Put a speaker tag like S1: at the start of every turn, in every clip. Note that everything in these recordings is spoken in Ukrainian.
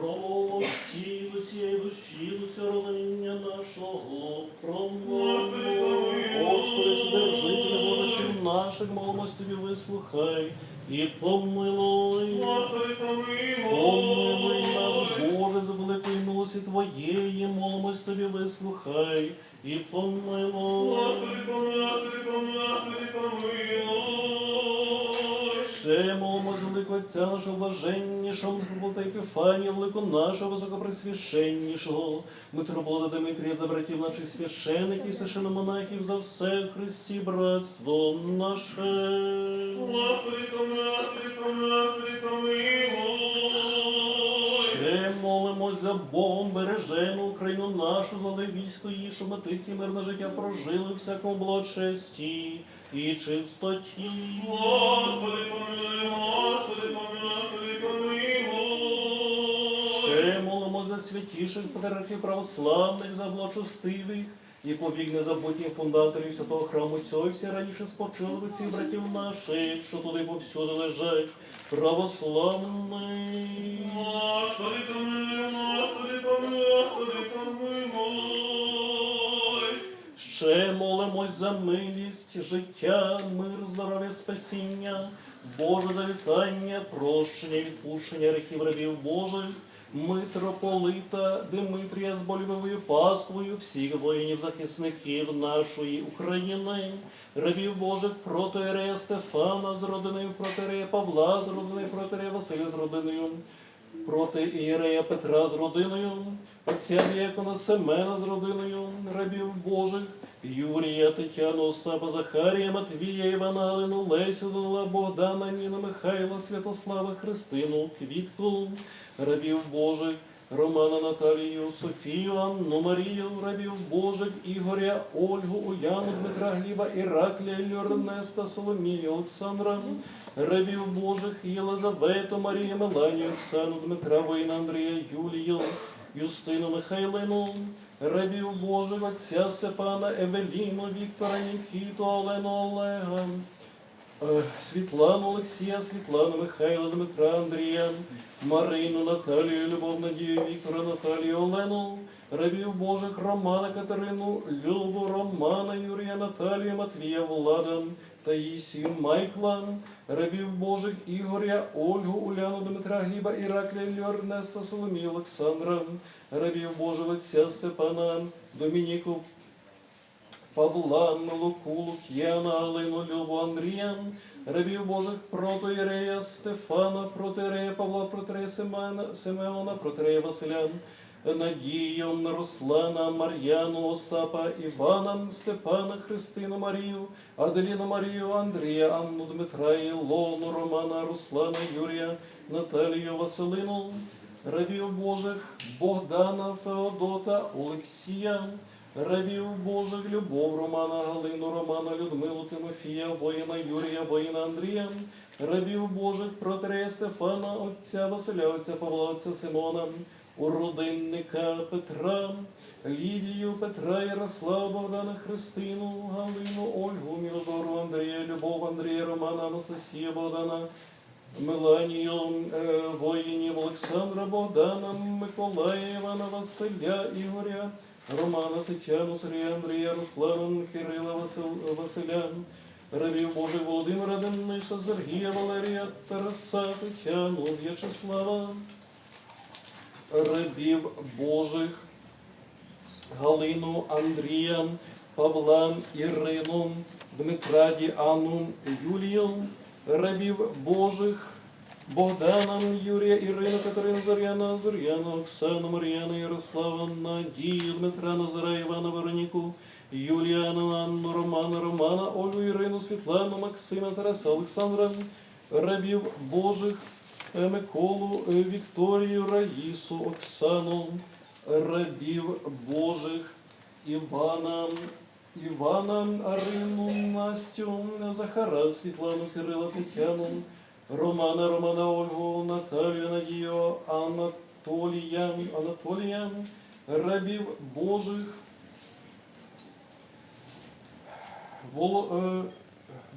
S1: Прості з усієї душі, з усього розуміння нашого промову.
S2: Господи, помилуй.
S1: Господи, наших, молимось тобі, вислухай і помилуй.
S2: Господи,
S1: Помилуй
S2: помилуй.
S1: нас, Боже, за великої милості Твоєї, молимось тобі, вислухай і. Помилуй,
S2: Господи,
S1: великого Отця нашого блаженнішого, митрополита Епіфанія, великого нашого високопресвященнішого, митрополита Дмитрія, за братів наших священиків, священомонахів, за все Христі братство наше.
S2: Господи, помилуй, помилуй, помилуй.
S1: Ще молимось за Богом, бережену Україну нашу, за військо її, щоб ми тихе мирне життя прожили всякому благочесті і чистоті.
S2: Господи, помилуй, Господи, помилуй, Господи, помилуй.
S1: Ще молимо за святіших патріархів православних, за благочестивих і побіг незабутніх фундаторів святого храму цього, і всі раніше спочили цих братів наших, що туди повсюди лежать, православний.
S2: Господи, помилуй, Господи, помилуй, Господи, помилуй.
S1: Ще молимось за милість, життя, мир, здоров'я, спасіння, Боже завітання, прощення, відпущення гріхів рабів Божих, митрополита Димитрія з болюбовою паствою, всіх воїнів захисників нашої України, рабів Божих протоірея Стефана з родиною протирея Павла, з родиною протирея Василя з родиною проти ієрея Петра з родиною, отця Діякона Семена з родиною, рабів Божих, Юрія, Тетяну, Остапа, Захарія, Матвія, Івана, Галину, Лесю, Данила, Богдана, Ніну, Михайла, Святослава, Христину, Квітку, рабів Божих, Романа, Наталію, Софію, Анну, Марію, рабів Божих, Ігоря, Ольгу, Уяну, Дмитра Гліба, Іраклія, Льорнеста, Соломію, Олександра, рабів Божих, Єлизавету, Марію, Меланію, Оксану, Дмитра, Воїна, Андрія, Юлію, Юстину, Михайлину, рабів Божих, отця Степана, Евеліну, Віктора, Нікіту, Олену, Олега, е, Світлану, Олексія, Світлану, Михайла, Дмитра, Андрія, Марину, Наталію, Любов, Надію, Віктора, Наталію, Олену, рабів Божих, Романа, Катерину, Любу, Романа, Юрія, Наталію, Матвія, Влада, Таїсію, Майкла, рабів Божих, Ігоря, Ольгу, Уляну, Дмитра, Гліба, Іраклія, Льорнеста, Соломію, Олександра, рабів Божих, отця Степана, Домініку, Павла, Милуку, Лук'яна, Алину, Любу, Андрія, рабів Божих протоірея Стефана, протирея Павла, протирея Семена, Симеона, протирея Василя, Надію, Руслана, Мар'яну, Остапа, Івана, Степана, Христину, Марію, Аделіну Марію, Андрія, Анну, Дмитра, Ілону, Романа, Руслана, Юрія, Наталію, Василину, рабів Божих, Богдана, Феодота, Олексія, рабів Божих, Любов, Романа, Галину, Романа, Людмилу, Тимофія, воїна Юрія, воїна Андрія, рабів Божих, протирея Стефана, отця Василя, отця Павла, отця Симона, у родинника Петра, Лідію, Петра, Ярослава, Богдана, Христину, Галину, Ольгу, Мілодору, Андрія, Любов, Андрія, Романа, Анастасія, Богдана, Меланію, е, воїнів Олександра, Богдана, Миколая, Івана, Василя, Ігоря, Романа, Тетяну, Сергія, Андрія, Руслана, Кирила, Васил, Василя, рабів Божих Володимира, Дениса, Сергія, Валерія, Тараса, Тетяну, В'ячеслава, рабів Божих, Галину, Андрія, Павла, Ірину, Дмитра, Діану, Юлію, рабів Божих, Богдана, Юрія, Ірину, Катерину, Зоряна, Зоряна, Оксану, Мар'яну, Ярослава, Надію, Дмитра, Назара, Івана, Вероніку, Юліану, Анну, Романа, Романа, Олю, Ірину, Світлану, Максима, Тараса, Олександра, рабів Божих, е, Миколу, е, Вікторію, Раїсу, Оксану, рабів Божих, Івана, Івана, Арину, Настю, Захара, Світлану, Кирила, Тетяну, Романа, Романа, Ольгу, Наталію, Надію, Анатолія, Анатолія, рабів Божих, е,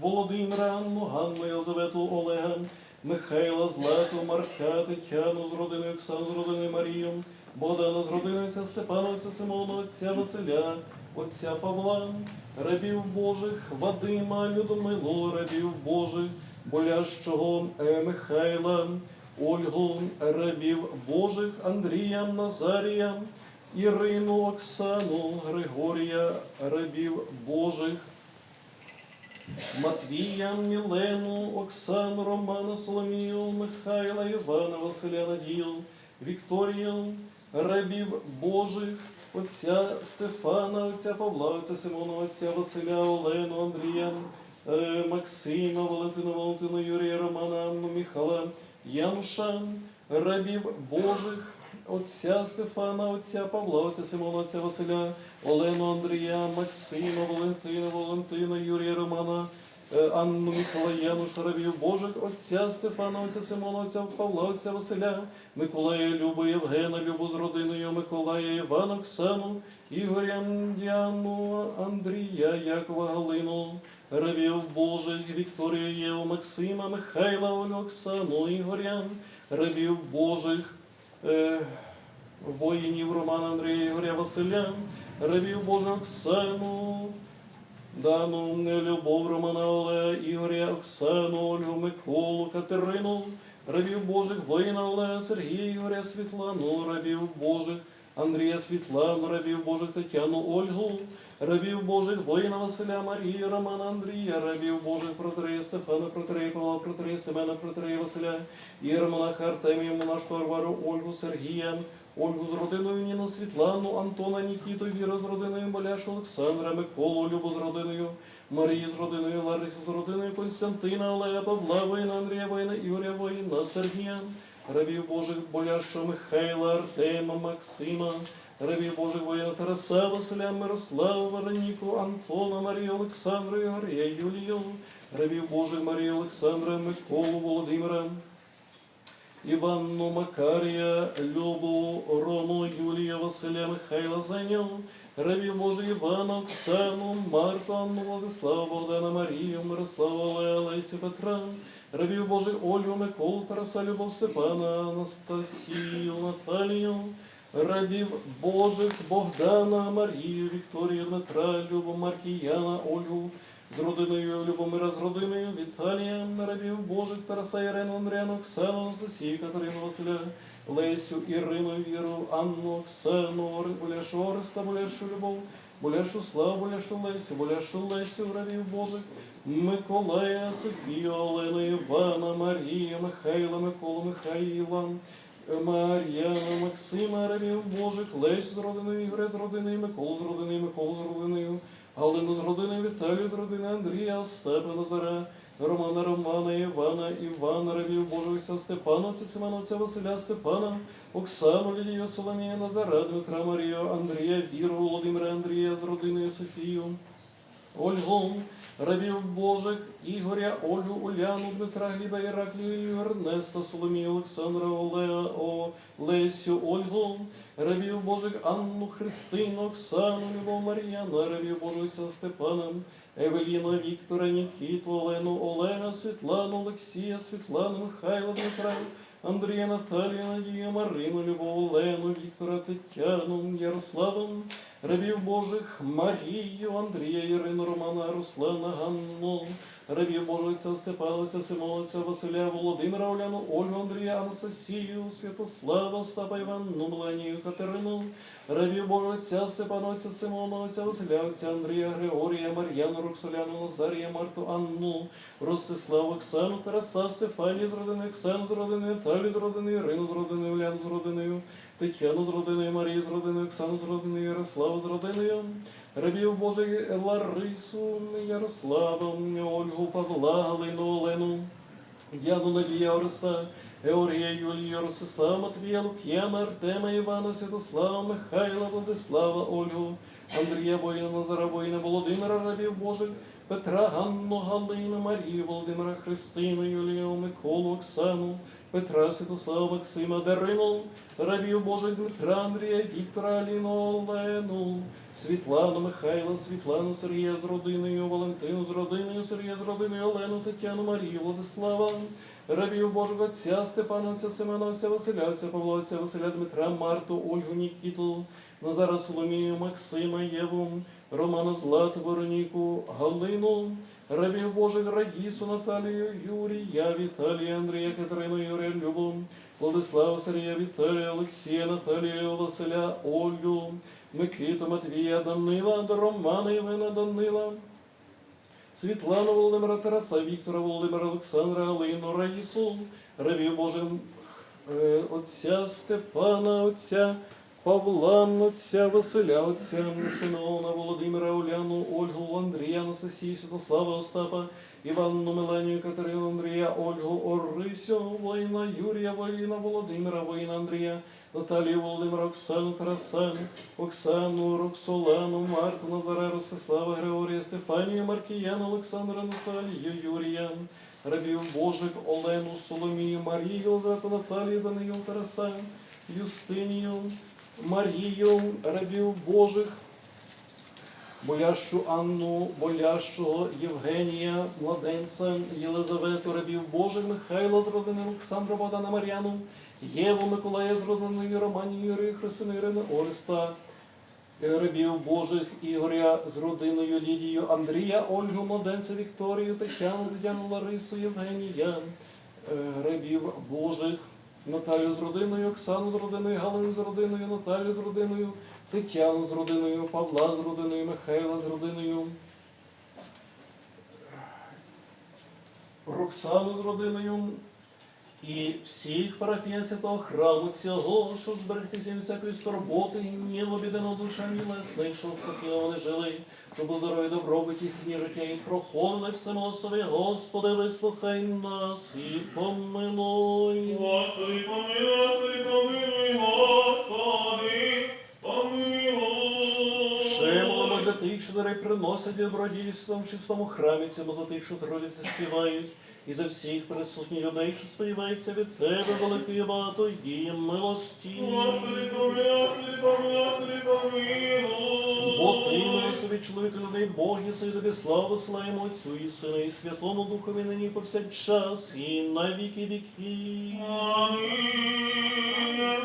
S1: Володимира, Анну, Ганну, Єлизавету, Олега, Михайла, Злату, Марка, Тетяну з родиною Оксану, з родиною Марію, Богдана з родиною отця Симона, отця Василя, отця Павла, рабів Божих, Вадима, Людмилу, рабів Божих, болящого е, Михайла, Ольгу, рабів Божих, Андрія, Назарія, Ірину, Оксану, Григорія, рабів Божих, Матвія, Мілену, Оксану, Романа, Соломію, Михайла, Івана, Василя, Надію, Вікторію, рабів Божих, отця Стефана, отця Павла, отця Симона, отця Василя, Олену, Андрія, Максима, Валентину, Валентину, Юрія, Романа, Анну, Міхала, Януша, рабів Божих, отця Стефана, отця Павла, отця Симона, отця Василя, Олену, Андрія, Максима, Валентина, Валентина, Юрія, Романа, е, Анну Микола Януша, рабів Божих, отця Стефана, отця Симона, отця Павла, отця Василя, Миколая, Любу, Євгена, Любу з родиною, Миколая, Івана, Оксану, Ігоря, Діану, Андрія, Якова, Галину, рабів Божих, Вікторію, Єву, Максима, Михайла, Олю, Оксану, Ігоря, рабів Божих, е, воїнів Романа, Андрія, Ігоря, Василя, рабів Божих, Оксану, Дану, Любов, Романа, Олега, Ігоря, Оксану, Ольгу, Миколу, Катерину, рабів Божих, воїна Олега, Сергія, Ігоря, Світлану, рабів Божих, Андрія Світлану, рабів Божих, Тетяну, Ольгу, рабів Божих, воїна Василя, Марію, Романа, Андрія, рабів Божих, протрея Стефана, протрея Павла, протрея Семена, протрея Василя, Єрмонаха, Артемія, монашку Арвару, Ольгу, Сергія, Ольгу з родиною Ніну, Світлану, Антона, Нікіту, Віра з родиною Боляшу, Олександра, Миколу, Любу з родиною, Марії з родиною, Ларису з родиною, Константина, Олега, Павла, воїна, Андрія, воїна, Ігоря, воїна, Сергія, рабів Божих, Боляшу, Михайла, Артема, Максима, рабів Божих, воїна, Тараса, Василя, Мирослава, Вероніку, Антона, Марію, Олександру, Ігоря, Юлію, рабів Божих, Марію, Олександра, Миколу, Володимира, Іванну Макарія, Любу, Рому, Юлія, Василя, Михайла, Зайню, Рабів Божий Івана, Оксану, Марту, Анну, Владислава, Богдана, Марію, Мирослава, Олега, Лесю, Петра, Рабів Божий Олю, Миколу, Тараса, Любов, Степана, Анастасію, Наталію, Рабів Божих Богдана, Марію, Вікторію, Дмитра, Любу, Маркіяна, Ольгу, з родиною Любомира, з родиною Віталія, рабів Божих, Тараса, Ірину, Андріану, Оксану, Анастасію, Катерину, Василя, Лесю, Ірину, Віру, Анну, Оксану, Боляшу, Ореста, Боляшу, Любов, Боляшу, Славу, Боляшу, Лесю, Боляшу, Лесю, рабів Божих, Миколая, Софію, Олену, Івана, Марію, Михайла, Миколу, Михаїла, Мар'яна, Максима, рабів Божих, Лесю з родиною, Ігоря з родиною, Миколу з родиною, Миколу з родиною, Галину з родиною, Віталію з родиною, Андрія, Остапа, Назара, Романа, Романа, Івана, Івана, рабів Божих, отця Степана, Ця Василя, Степана, Оксану, Лілію, Соломія, Назара, Дмитра, Марію, Андрія, Віру, Володимира, Андрія з родиною Софію, Ольгу, рабів Божих, Ігоря, Ольгу, Уляну, Дмитра, Гліба, Іраклію, Ернеста, Соломію, Олександра, Олега, О, Лесю, Ольгу, рабів Божих, Анну, Христину, Оксану, Любов, Мар'яна, рабів Божих, Степана, Евеліна, Віктора, Нікіту, Олену, Олега, Світлану, Олексія, Світлану, Михайла, Дмитра, Андрія, Наталія, Надія, Марину, Любов, Олену, Віктора, Тетяну, Ярославом, рабів Божих, Марію, Андрія, Ірину, Романа, Руслана, Ганну, Степана, отця Симона, отця Василя, Володимира, Оляну, Ольгу, Андрія, Анастасію, Святослава, Остапа, Іванну, Меланію, Катерину, Божих, отця Степана, отця Василя, отця Андрія, Григорія, Мар'яну, Роксоляну, Назарія, Марту, Анну, Ростиславу, Оксану, Тараса, Стефанію з родиною, Оксану з родиною, Наталію з родиною, Ірину з родиною, Уляну з родиною, Тетяну з родиною, Марію з родиною, Оксану з родиною, Ярославу з родиною, рабів Божих Ларису, Ярославу, Ольгу, Павла, Галину, Олену, Яну, Надія, Ореста, Еорія, Юлію, Ростислава, Матвія, Лук'яна, Артема, Івана, Святослава, Михайла, Владислава, Ольгу, Андрія, воїна, Назара, воїна, Володимира, рабів Божих, Петра, Ганну, Галину, Марію, Володимира, Христину, Юлію, Миколу, Оксану, Петра, Святослава, Максима, Дарину, рабів Божих, Дмитра, Андрія, Віктора, Аліну, Олену, Світлану, Михайла, Світлану, Сергія з родиною, Валентину з родиною, Сергія з родиною, Олену, Тетяну, Марію, Владислава, рабів Божого Отця Семена, Отця Василя, Отця Василя Дмитра, Марту, Ольгу, Нікіту, Назара Соломію, Максима, Єву, Романа Злату, Вероніку, Галину, рабів Божих Раїсу, Наталію, Юрія, Віталія, Андрія, Катерину, Юрія, Любу, Владислава, Сергія, Віталія, Олексія, Наталію, Василя, Ольгу, Микиту, Матвія, Данила, Романа, Івана, Данила, Світлану Володимира Тараса, Віктора Володимира Олександра, Алину, Раїсу, рабів Божим е, отця Степана, отця Павла, отця Василя, отця Симеона, Володимира, Оляну, Ольгу, Андрія, Анастасію, Святослава, Остапа, Іванну, Меленію, Катерину, Андрія, Ольгу, Орисю, воїна, Юрія, воїна, Володимира, воїна, Андрія, Наталію, Володимира, Оксану, Тараса, Оксану, Роксолану, Марту, Назара, Ростислава, Григорія, Стефанію, Маркіяна, Олександра, Наталію, Юрія, рабів Божих, Олену, Соломію, Марію, Єлизавету, Наталію, Данию, Тараса, Юстинію, Марію, рабів Божих, Болящу Анну, Болящого Євгенія, Младенця, Єлизавету, рабів Божих, Михайла з родини Олександра, Богдана Мар'яну, Єву Миколая з родини Романі, Юрію, Христину, Ірини, Ореста, рабів Божих, Ігоря з родиною Лідію, Андрія, Ольгу, Младенця, Вікторію, Тетяну, Тетяну, Ларису, Євгенія, е, рабів Божих, Наталію з родиною, Оксану з родиною, Галину з родиною, Наталю з родиною, Тетяну з родиною, Павла з родиною, Михайла з родиною, Роксану з родиною і всіх парафіян святого храму цього, щоб зберегтися від всякої скорботи, ні обідано душа, ні лесних, щоб спокійно вони жили, щоб у здоров'ї добробуті і сні життя їм проходили всемилостиві, Господи, вислухай нас і помилуй.
S2: Господи, помилуй, Господи, помилуй, Господи, помилуй.
S1: Ще молимо за тих, що дари приносять добродійством в чистому храмі цьому, за тих, що трудяться, співають, і за всіх присутніх людей, що сподіваються від Тебе, великої багатої милості.
S2: Господи, помилуй, помилуй, помилуй.
S1: Бо ти милосові чоловік людей Бог, і сей тобі славу слаємо Отцю і Сину, і Святому Духові нині повсякчас, і на віки віки.
S2: Амінь.